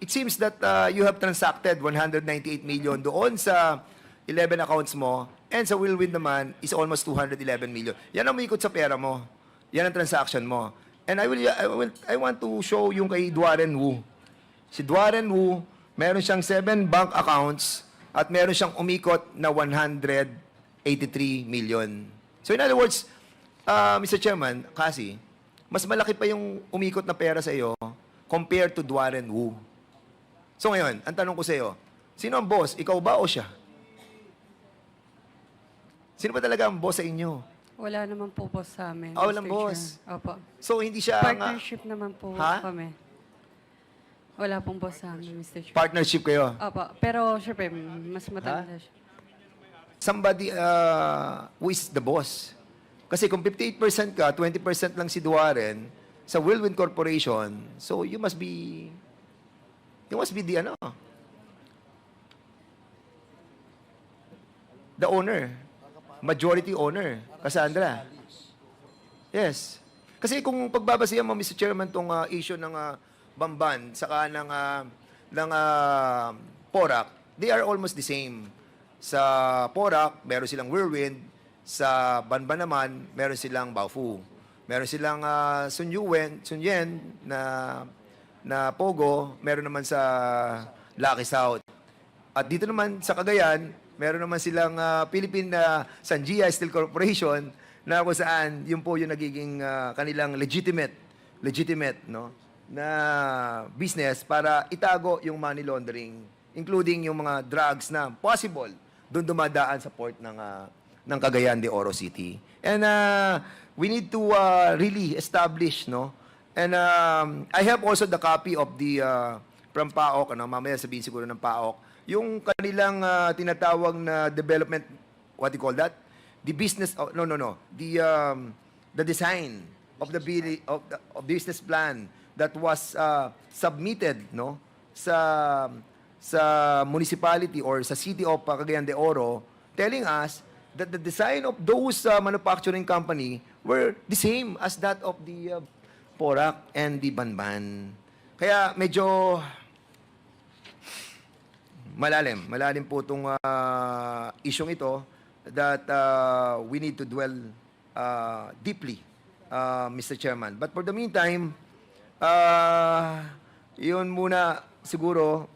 it seems that uh, you have transacted 198 million doon sa 11 accounts mo and sa Willwin naman is almost 211 million. Yan ang umikot sa pera mo. Yan ang transaction mo. And I will, I will I want to show yung kay Duaren Wu. Si Duaren Wu, meron siyang 7 bank accounts at meron siyang umikot na 183 million. So in other words, uh, Mr. Chairman, kasi, mas malaki pa yung umikot na pera sa iyo compared to Duaren Wu. So ngayon, ang tanong ko sa iyo, sino ang boss? Ikaw ba o siya? Sino ba talaga ang boss sa inyo? Wala naman po boss sa amin. Ah, walang Mr. boss. Chair. Opo. So hindi siya ang, uh, Partnership naman po Ha? kami. Wala pong boss sa amin, Mr. Chair. partnership kayo. Opo. Pero, syempre, mas matanda siya. somebody uh, who is the boss. Kasi kung 58% ka, 20% lang si Duaren sa Whirlwind Corporation, so you must be you must be the ano the owner. Majority owner. Cassandra. Yes. Kasi kung pagbabasihan mo, Mr. Chairman, tong uh, issue ng uh, Bamban, saka ng, uh, ng uh, Porac, they are almost the same. Sa Porac, meron silang Whirlwind. Sa Banban naman, meron silang Baofu. Meron silang uh, Sun Yuen, Sun Yen na, na Pogo. Meron naman sa Lucky South. At dito naman sa Cagayan, meron naman silang ah, Philippine uh, Sanjia Steel Corporation na kung saan yun po yung nagiging ah, kanilang legitimate legitimate no na business para itago yung money laundering including yung mga drugs na possible doon dumadaan sa port ng ah, ng Cagayan de Oro City. And ah, we need to ah, really establish no And um, I have also the copy of the uh, from PAOK, ano, mamaya sabihin siguro ng PAOK, yung kanilang uh, tinatawag na development, what do you call that? The business, oh, no, no, no, the um, the design of the of the of business plan that was uh, submitted, no, sa sa municipality or sa city of uh, Cagayan de Oro, telling us that the design of those uh, manufacturing company were the same as that of the uh, Porac and the Banban. Kaya medyo malalim, malalim po itong uh, isyong ito that uh, we need to dwell uh, deeply, uh, Mr. Chairman. But for the meantime, uh, yun muna siguro